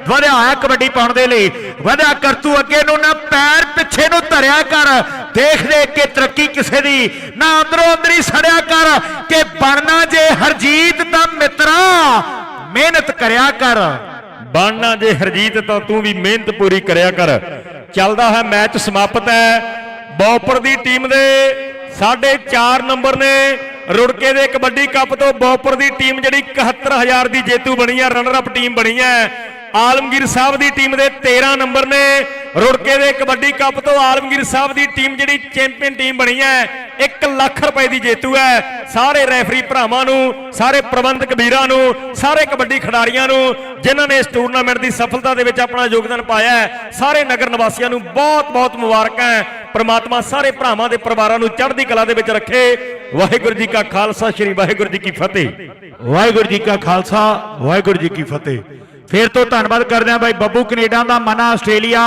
ਵਧਿਆ ਹੋਇਆ ਕਬੱਡੀ ਪਾਉਣ ਦੇ ਲਈ, ਵਧਿਆ ਕਰ ਤੂੰ ਅੱਗੇ ਨੂੰ, ਨਾ ਪੈਰ ਪਿੱਛੇ ਨੂੰ ਧਰਿਆ ਕਰ, ਦੇਖ ਦੇਖ ਕੇ ਤਰੱਕੀ ਕਿਸੇ ਦੀ, ਨਾ ਅੰਦਰੋਂ ਅੰਦਰੀ ਸੜਿਆ ਕਰ, ਕਿ ਬਣਨਾ ਜੇ ਹਰਜੀਤ ਦਾ ਮਿੱਤਰਾ ਮਿਹਨਤ ਕਰਿਆ ਕਰ।
ਬਣਨਾ ਜੇ ਹਰਜੀਤ ਤਾਂ ਤੂੰ ਵੀ ਮਿਹਨਤ ਪੂਰੀ ਕਰਿਆ ਕਰ। ਚੱਲਦਾ ਹੈ ਮੈਚ ਸਮਾਪਤ ਹੈ। ਬੌਪਰ ਦੀ ਟੀਮ ਦੇ ਸਾਢੇ 4 ਨੰਬਰ ਨੇ ਰੁੜਕੇ ਦੇ ਕਬੱਡੀ ਕੱਪ ਤੋਂ ਬੌਪਰ ਦੀ ਟੀਮ ਜਿਹੜੀ 71000 ਦੀ ਜੇਤੂ ਬਣੀ ਹੈ ਰਨਰ ਅਪ ਟੀਮ ਬਣੀ ਹੈ। ਆਲਮਗੀਰ ਸਾਹਿਬ ਦੀ ਟੀਮ ਦੇ 13 ਨੰਬਰ ਨੇ। ਰੁੜਕੇ ਦੇ ਕਬੱਡੀ ਕੱਪ ਤੋਂ ਆਲਮਗੀਰ ਸਾਹਿਬ ਦੀ ਟੀਮ ਜਿਹੜੀ ਚੈਂਪੀਅਨ ਟੀਮ ਬਣੀ ਹੈ 1 ਲੱਖ ਰੁਪਏ ਦੀ ਜੇਤੂ ਹੈ। ਸਾਰੇ ਰੈਫਰੀ ਭਰਾਵਾਂ ਨੂੰ, ਸਾਰੇ ਪ੍ਰਬੰਧਕ ਵੀਰਾਂ ਨੂੰ, ਸਾਰੇ ਕਬੱਡੀ ਖਿਡਾਰੀਆਂ ਨੂੰ, ਜਿਨ੍ਹਾਂ ਨੇ ਇਸ ਟੂਰਨਾਮੈਂਟ ਦੀ ਸਫਲਤਾ ਦੇ ਵਿੱਚ ਆਪਣਾ ਯੋਗਦਾਨ ਪਾਇਆ ਹੈ, ਸਾਰੇ ਨਗਰ ਨਿਵਾਸੀਆਂ ਨੂੰ ਬਹੁਤ-ਬਹੁਤ ਮੁਬਾਰਕਾਂ ਪ੍ਰਮਾਤਮਾ ਸਾਰੇ ਭਰਾਵਾਂ ਦੇ ਪਰਿਵਾਰਾਂ ਨੂੰ ਚੜ੍ਹਦੀ ਕਲਾ ਦੇ ਵਿੱਚ ਰੱਖੇ। ਵਾਹਿਗੁਰੂ ਜੀ ਕਾ ਖਾਲਸਾ, ਸ੍ਰੀ ਵਾਹਿਗੁਰੂ ਜੀ ਕੀ ਫਤਿਹ।
ਵਾਹਿਗੁਰੂ ਜੀ ਕਾ ਖਾਲਸਾ, ਵਾਹਿਗੁਰੂ ਜੀ ਕੀ ਫਤਿਹ। ਫਿਰ ਤੋਂ ਧੰਨਵਾਦ ਕਰਦੇ ਹਾਂ ਬਾਈ ਬੱਬੂ ਕੈਨੇਡਾ ਦਾ, Mana Australia,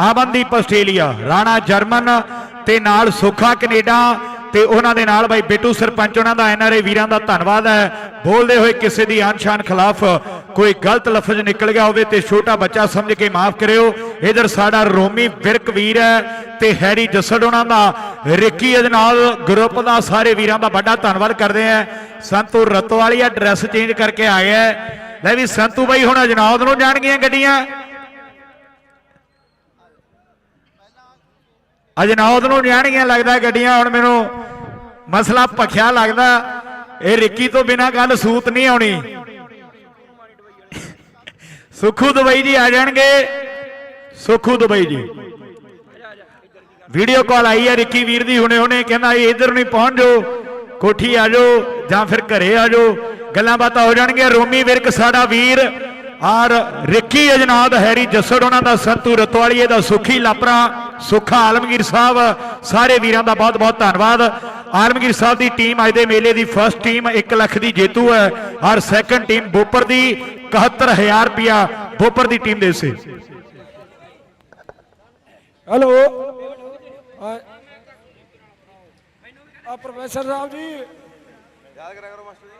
Amandeep Australia, Rana German ਤੇ ਨਾਲ ਸੁਖਾ ਕੈਨੇਡਾ ਤੇ ਉਹਨਾਂ ਦੇ ਨਾਲ ਬਾਈ ਬਿੱਟੂ ਸਰਪੰਚ, ਉਹਨਾਂ ਦਾ ਐਨਆਰਏ ਵੀਰਾਂ ਦਾ ਧੰਨਵਾਦ ਹੈ। ਬੋਲਦੇ ਹੋਏ ਕਿਸੇ ਦੀ ਆਨਸ਼ਾਨ ਖਿਲਾਫ ਕੋਈ ਗਲਤ ਲਫ਼ਜ਼ ਨਿਕਲ ਗਿਆ ਹੋਵੇ ਤੇ ਛੋਟਾ ਬੱਚਾ ਸਮਝ ਕੇ ਮਾਫ ਕਰਿਓ। ਇਧਰ ਸਾਡਾ ਰੋਮੀ ਵਿਰਕ ਵੀਰ ਹੈ ਤੇ ਹੈਰੀ ਜੱਸੜ ਉਹਨਾਂ ਦਾ, ਰਿੱਕੀ ਇਹਦੇ ਨਾਲ ਗਰੁੱਪ ਦਾ ਸਾਰੇ ਵੀਰਾਂ ਦਾ ਵੱਡਾ ਧੰਨਵਾਦ ਕਰਦੇ ਆ ਸੰਤੂ ਰਤਵਾਲੀਆ ਡਰੈਸ ਚੇਂਜ ਕਰਕੇ ਆਏ ਹੈ। ਲੈ ਵੀ ਸੰਤੂ ਬਾਈ ਹੁਣ ਅਜਨੌਦ ਨੂੰ ਜਾਣਗੀਆਂ ਗੱਡੀਆਂ। ਅਜਨੌਦ ਨੂੰ ਜਾਣਗੀਆਂ ਲੱਗਦਾ ਗੱਡੀਆਂ, ਹੁਣ ਮੈਨੂੰ ਮਸਲਾ ਭਖਿਆ ਲੱਗਦਾ। ਇਹ ਰਿੱਕੀ ਤੋਂ ਬਿਨਾ ਗੱਲ ਸੂਤ ਨਹੀਂ ਆਉਣੀ। ਸੁਖੂ ਦੁਬਈ ਜੀ ਆ ਜਾਣਗੇ। Sukhu Dubai ji. Video call ਆਈ ਹੈ ਰਿੱਕੀ ਵੀਰ ਦੀ ਹੁਣੇ ਹੁਣੇ ਕਹਿੰਦਾ ਇਹ ਇਧਰ ਨਹੀਂ ਪਹੁੰਚ। ਜਾਓ ਕੋਠੀ ਆ ਜਾਓ ਜਾਂ ਫਿਰ ਘਰੇ ਆ ਜਾਓ। ਗੱਲਾਂ ਬਾਤਾਂ ਹੋ ਜਾਣਗੀਆਂ। ਰੋਮੀ ਵਿਰਕ ਸਾਡਾ ਵੀਰ ਔਰ ਰਿੱਕੀ ਅਜਨਾਦ ਹੈਰੀ ਜੱਸੜ ਉਹਨਾਂ ਦਾ ਸੰਤੂ ਰਤਵਾਲੀਏ ਦਾ ਸੁਖੀ ਲਾਪਰਾ, ਸੁਖਾ ਆਲਮਗੀਰ ਸਾਹਿਬ, ਸਾਰੇ ਵੀਰਾਂ ਦਾ ਬਹੁਤ ਬਹੁਤ ਧੰਨਵਾਦ। ਆਲਮਗੀਰ ਸਾਹਿਬ ਦੀ ਟੀਮ ਅੱਜ ਦੇ ਮੇਲੇ ਦੀ ਫਰਸਟ ਟੀਮ 1 ਲੱਖ ਦੀ ਜੇਤੂ ਹੈ। ਔਰ ਸੈਕੰਡ ਟੀਮ ਬੋਪਰ ਦੀ 71000 ਰੁਪਿਆ ਬੋਪਰ ਦੀ ਟੀਮ ਦੇ ਸੇ
ਹੈਲੋ ਆ ਆ ਪ੍ਰੋਫੈਸਰ ਸਾਹਿਬ ਜੀ। ਯਾਦ ਕਰਿਆ ਕਰੋ ਮਾਸਟਰ ਜੀ।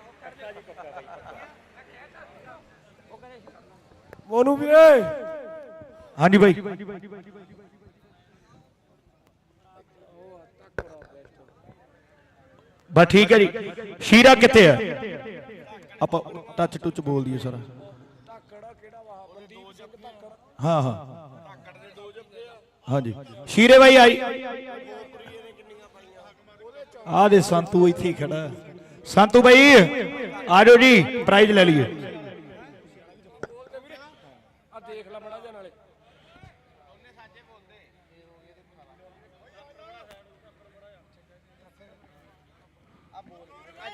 ਮੋਨੂ ਵੀਰੇ।
ਹਾਂਜੀ ਬਾਈ। ਬਸ ਠੀਕ ਹੈ ਜੀ। ਸ਼ੀਰਾ ਕਿੱਥੇ ਹੈ ਆਪਾਂ ਟੱਚ ਟੁੱਚ ਬੋਲ ਦਈਏ ਸਰ। ਹਾਂ ਹਾਂ। ਹਾਂਜੀ। ਸ਼ੀਰੇ ਬਾਈ ਆਈ। ਆ ਦੇ ਸੰਤੂ ਇੱਥੇ ਹੀ ਖੜਾ। ਸੰਤੂ ਬਾਈ ਆ ਜਾਓ ਜੀ ਪ੍ਰਾਈਜ਼ ਲੈ ਲਈਏ।
ਆ ਦੇਖ ਲੈ ਬੜਾ ਜਨ ਵਾਲੇ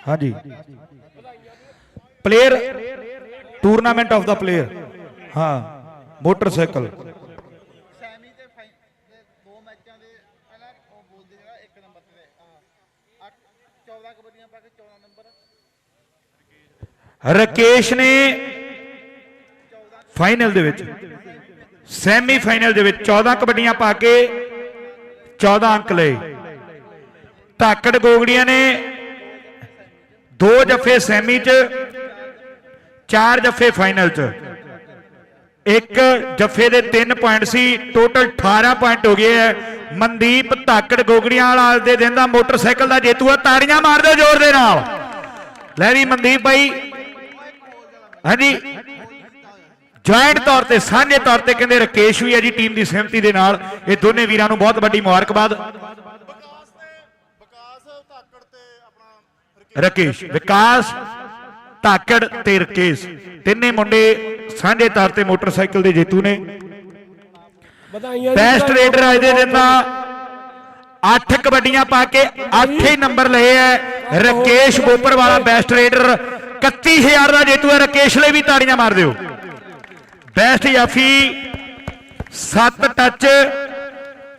ਹਾਂਜੀ। ਪਲੇਅਰ ਟੂਰਨਾਮੈਂਟ ਆਫ ਦਾ ਪਲੇਅਰ ਹਾਂ ਮੋਟਰਸਾਈਕਲ
ਸੈਮੀ ਤੇ ਦੋ ਮੈਚਾਂ ਦੇ ਪਹਿਲਾਂ ਉਹ ਬੋਲਦੇ ਜਿਹੜਾ ਇੱਕ ਨੰਬਰ ਤੇ ਹਾਂ। 8 14 ਕਬੱਡੀਆਂ ਪਾ ਕੇ 14 ਨੰਬਰ
ਰਕੇਸ਼ ਨੇ ਫਾਈਨਲ ਦੇ ਵਿੱਚ ਸੈਮੀ ਫਾਈਨਲ ਦੇ ਵਿੱਚ 14 ਕਬੱਡੀਆਂ ਪਾ ਕੇ 14 ਅੰਕ ਲਏ। ਧਾਕੜ ਗੋਗੜੀਆਂ ਨੇ ਦੋ ਜੱਫੇ ਸੈਮੀ ਚ, ਚਾਰ ਜੱਫੇ ਫਾਈਨਲ ਚ। ਇੱਕ ਜੱਫੇ ਦੇ 3 ਪੁਆਇੰਟ ਸੀ ਟੋਟਲ 18 ਪੁਆਇੰਟ ਹੋ ਗਏ ਹੈ। ਮਨਦੀਪ ਧਾਕੜ ਗੋਗੜੀਆਂ ਵਾਲਾ ਅੱਜ ਦੇ ਦਿਨ ਦਾ ਮੋਟਰਸਾਈਕਲ ਦਾ ਜੇਤੂ ਹੈ ਤਾੜੀਆਂ ਮਾਰ ਦਿਓ ਜ਼ੋਰ ਦੇ ਨਾਲ। ਲੈ ਵੀ ਮਨਦੀਪ ਭਾਈ ਹਾਂਜੀ। ਜੁਆਇੰਟ ਤੌਰ ਤੇ ਸਾਂਝੇ ਤੌਰ ਤੇ ਕਹਿੰਦੇ ਰਕੇਸ਼ ਵੀ ਹੈ ਜੀ ਟੀਮ ਦੀ ਸਹਿਮਤੀ ਦੇ ਨਾਲ। ਇਹ ਦੋਨੇ ਵੀਰਾਂ ਨੂੰ ਬਹੁਤ ਵੱਡੀ ਮੁਬਾਰਕਬਾਦ।
ਵਿਕਾਸ ਤੇ ਵਿਕਾਸ ਧਾਕੜ ਤੇ ਆਪਣਾ
ਰਕੇਸ਼ ਵਿਕਾਸ ਧਾਕੜ ਤੇ ਰਕੇਸ਼। ਤਿੰਨੇ ਮੁੰਡੇ ਸਾਂਝੇ ਤੌਰ ਤੇ ਮੋਟਰਸਾਈਕਲ ਦੇ ਜੇਤੂ ਨੇ। ਬੈਸਟ। ਰੇਡਰ ਅੱਜ ਦੇ ਦਿਨ ਦਾ 8 ਕਬੱਡੀਆਂ ਪਾ ਕੇ 8 ਹੀ ਨੰਬਰ ਲਏ ਹੈ। ਰਕੇਸ਼ ਬੋਪਰ ਵਾਲਾ ਬੈਸਟ ਰੇਡਰ 31000 ਦਾ ਜੇਤੂ ਹੈ। ਰਕੇਸ਼ ਲਈ ਵੀ ਤਾੜੀਆਂ ਮਾਰ ਦਿਓ। ਬੈਸਟ ਜਾਫੀ 7 ਟੱਚ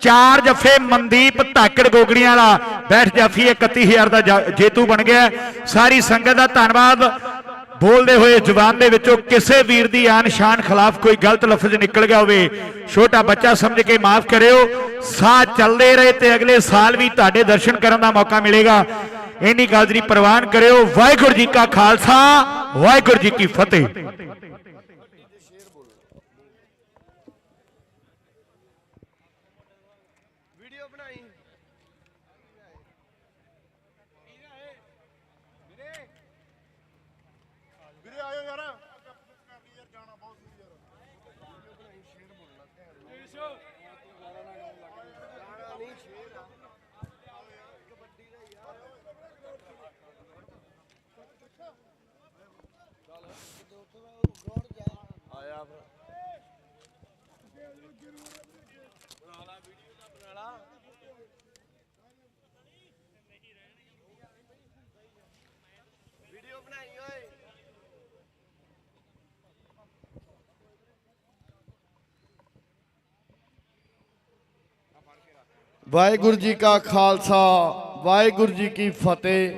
ਚਾਰ ਜਫੇ ਮਨਦੀਪ ਧਾਕੜ ਗੋਗੜੀਆਂ ਵਾਲਾ। ਬੈਸਟ ਜਾਫੀ 31000 ਦਾ ਜੇਤੂ ਬਣ ਗਿਆ। ਸਾਰੀ ਸੰਗਤ ਦਾ ਧੰਨਵਾਦ। ਬੋਲਦੇ ਹੋਏ ਜ਼ੁਬਾਨ ਦੇ ਵਿੱਚੋਂ ਕਿਸੇ ਵੀਰ ਦੀ ਆਨ ਸ਼ਾਨ ਖਿਲਾਫ ਕੋਈ ਗਲਤ ਲਫ਼ਜ਼ ਨਿਕਲ ਗਿਆ ਹੋਵੇ, ਛੋਟਾ ਬੱਚਾ ਸਮਝ ਕੇ ਮਾਫ ਕਰਿਓ। ਸਾਹ ਚੱਲਦੇ ਰਹੇ ਤੇ ਅਗਲੇ ਸਾਲ ਵੀ ਤੁਹਾਡੇ ਦਰਸ਼ਨ ਕਰਨ ਦਾ ਮੌਕਾ ਮਿਲੇਗਾ। ਇੰਨੀ ਗੱਲ ਦੀ ਪ੍ਰਵਾਨ ਕਰਿਓ। ਵਾਹਿਗੁਰੂ ਜੀ ਕਾ ਖਾਲਸਾ, ਵਾਹਿਗੁਰੂ ਜੀ ਕੀ ਫਤਿਹ।
ਵਾਹਿਗੁਰੂ ਜੀ ਕਾ ਖਾਲਸਾ, ਵਾਹਿਗੁਰੂ ਜੀ ਕੀ ਫਤਿਹ।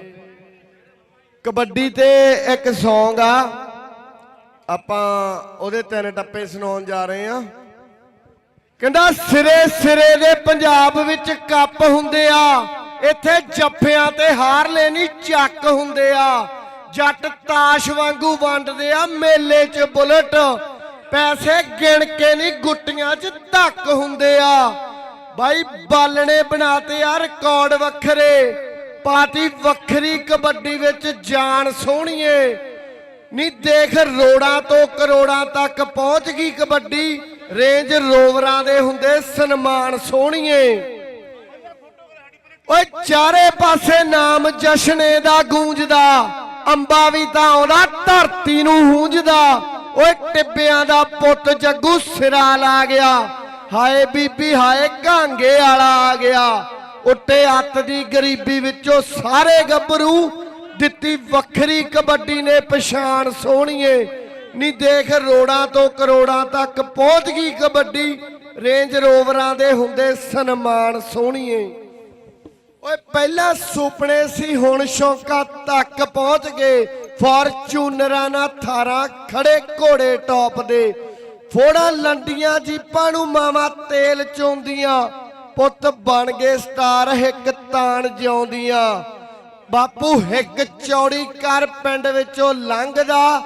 ਕਬੱਡੀ ਤੇ ਇੱਕ ਸੌਂਗ ਆ। ਆਪਾਂ ਉਹਦੇ ਤਿੰਨ ਟੱਪੇ ਸੁਣਾਉਣ ਜਾ ਰਹੇ ਆ ਕਹਿੰਦਾ, ਸਿਰੇ ਸਿਰੇ ਦੇ ਪੰਜਾਬ ਵਿੱਚ ਕੱਪ ਹੁੰਦੇ ਆ। ਇੱਥੇ ਜੱਫਿਆਂ ਤੇ ਹਾਰ ਲੈਣੀ ਚੱਕ ਹੁੰਦੇ ਆ। ਜੱਟ ਤਾਸ਼ ਵਾਂਗੂ ਵੰਡਦੇ ਆ, ਮੇਲੇ 'ਚ ਬੁਲਟ। ਪੈਸੇ ਗਿਣ ਕੇ ਨਹੀਂ ਗੁੱਟੀਆਂ 'ਚ ਧੱਕ ਹੁੰਦੇ ਆ। ਬਾਈ ਬਾਲਣੇ ਬਣਾਤੇ ਆ ਰਿਕਾਰਡ ਵੱਖਰੇ। ਪਾਰਟੀ ਵੱਖਰੀ, ਕਬੱਡੀ ਵਿੱਚ ਜਾਨ ਸੋਹਣੀਏ। ਨੀ ਦੇਖ ਰੋੜਾਂ ਤੋਂ ਕਰੋੜਾਂ ਤੱਕ ਪਹੁੰਚ ਗਈ ਕਬੱਡੀ। ਰੇਂਜ ਰੋਵਰਾਂ ਦੇ ਹੁੰਦੇ ਸਨਮਾਨ ਸੋਹਣੀਏ। ਓਏ ਚਾਰੇ ਪਾਸੇ ਨਾਮ ਜਸ਼ਨੇ ਦਾ ਗੂੰਜਦਾ। ਅੰਬਾ ਵੀ ਤਾਂ ਆਉਂਦਾ, ਧਰਤੀ ਨੂੰ ਹੂੰਜਦਾ। ਓਏ ਟਿੱਬਿਆਂ ਦਾ ਪੁੱਤ ਜੱਗੂ ਸਿਰਾ ਲਾ ਗਿਆ। ਹਾਏ ਬੀਬੀ, ਹਾਏ ਘਾਂਗੇ ਵਾਲਾ ਆ ਗਿਆ। ਉੱਤੇ ਅੱਤ ਦੀ ਗਰੀਬੀ ਵਿੱਚੋਂ ਸਾਰੇ ਗੱਭਰੂ ਦਿੱਤੀ ਵੱਖਰੀ ਕਬੱਡੀ ਨੇ ਪਛਾਣ ਸੋਹਣੀਏ। ਨੀ ਦੇਖ ਰੋੜਾਂ ਤੋਂ ਕਰੋੜਾਂ ਤੱਕ ਪਹੁੰਚ ਗਈ ਕਬੱਡੀ, ਰੇਂਜ ਰੋਵਰਾਂ ਦੇ ਹੁੰਦੇ ਸਨਮਾਨ ਸੋਹਣੀਏ। ਓਏ ਪਹਿਲਾਂ ਸੁਪਨੇ ਸੀ, ਹੁਣ ਸ਼ੌਂਕਾਂ ਤੱਕ ਪਹੁੰਚ ਗਏ। ਫਾਰਚੂਨਰਾਂ ਨਾਲ ਥਾਰਾਂ ਖੜੇ ਘੋੜੇ ਟੌਪ ਦੇ। ਫੋੜਾ ਲੰਡੀਆਂ, ਜੀਪਾਂ ਨੂੰ ਮਾਵਾ ਤੇਲ ਚੋਂਦੀਆਂ। ਪੁੱਤ ਬਣ ਗਏ ਸਟਾਰ ਹਿੱਕ ਤਾਣ ਜਿਉਂਦੀਆਂ। ਬਾਪੂ ਹਿੱਕ ਚੌੜੀ ਕਰ ਪਿੰਡ ਵਿੱਚੋਂ ਲੰਘਦਾ।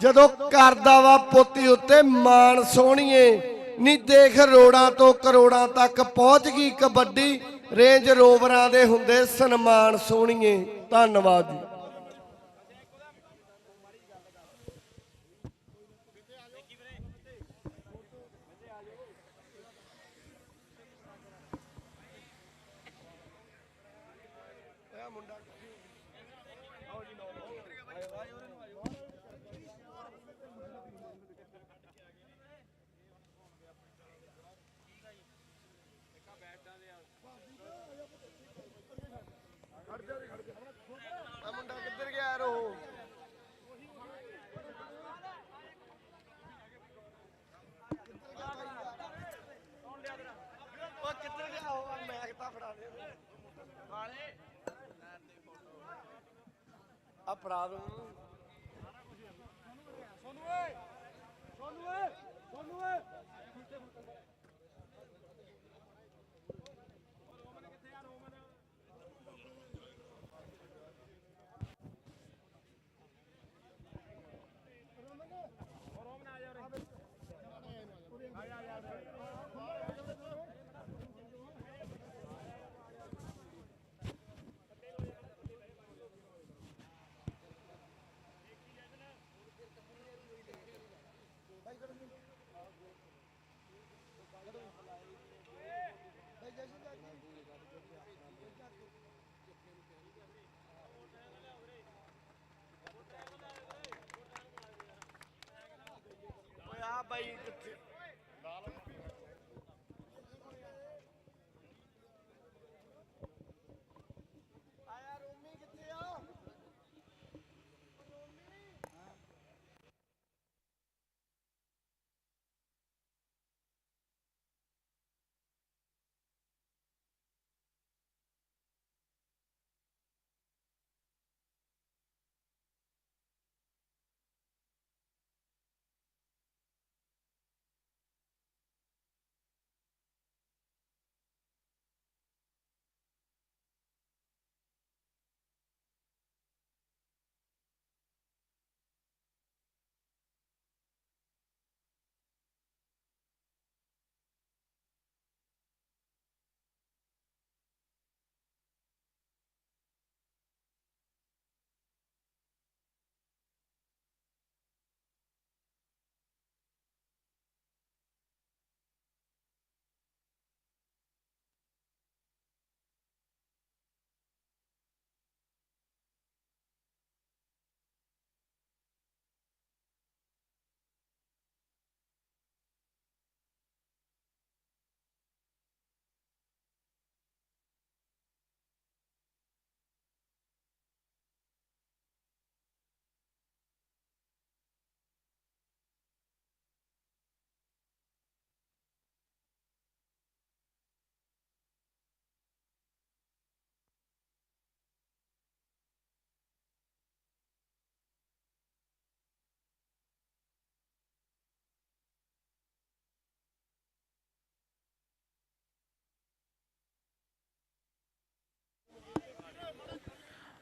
ਜਦੋਂ ਕਰਦਾ ਵਾ ਪੋਤੀ ਉੱਤੇ ਮਾਣ ਸੋਹਣੀਏ। ਨੀ ਦੇਖ ਰੋੜਾਂ ਤੋਂ ਕਰੋੜਾਂ ਤੱਕ ਪਹੁੰਚ ਗਈ ਕਬੱਡੀ। ਰੇਂਜ ਰੋਵਰਾਂ ਦੇ ਹੁੰਦੇ ਸਨਮਾਨ ਸੋਹਣੀਏ। ਧੰਨਵਾਦ ਜੀ। ਵਾਲੇ। ਆ ਪੜਾ ਦੋ ਸੋਨੂ ਓਏ ਸੋਨੂ ਓਏ ਸੋਨੂ ਓਏ ਆ ਬਾਈ ਕਿੱਥੇ?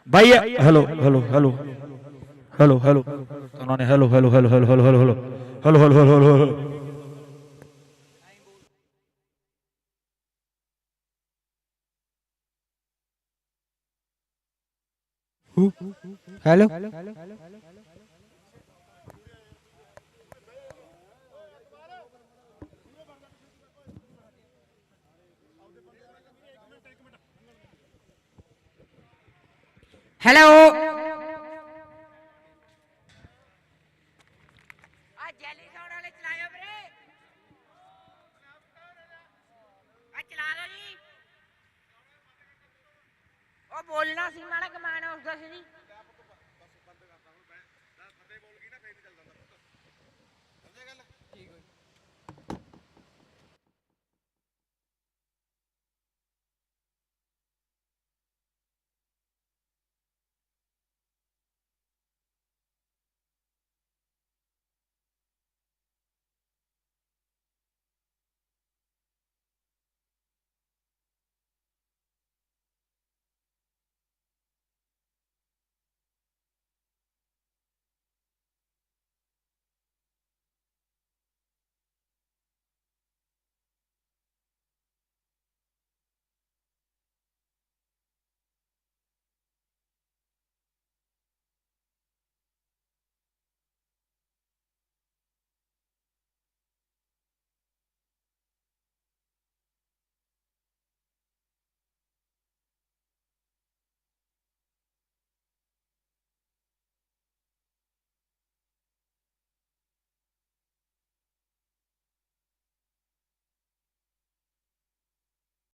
ਭਾਈ hello hello hello hello hello ਉਹਨਾਂ ਨੇ hello hello hello hello hello hello hello hello hello hello hello
hello hello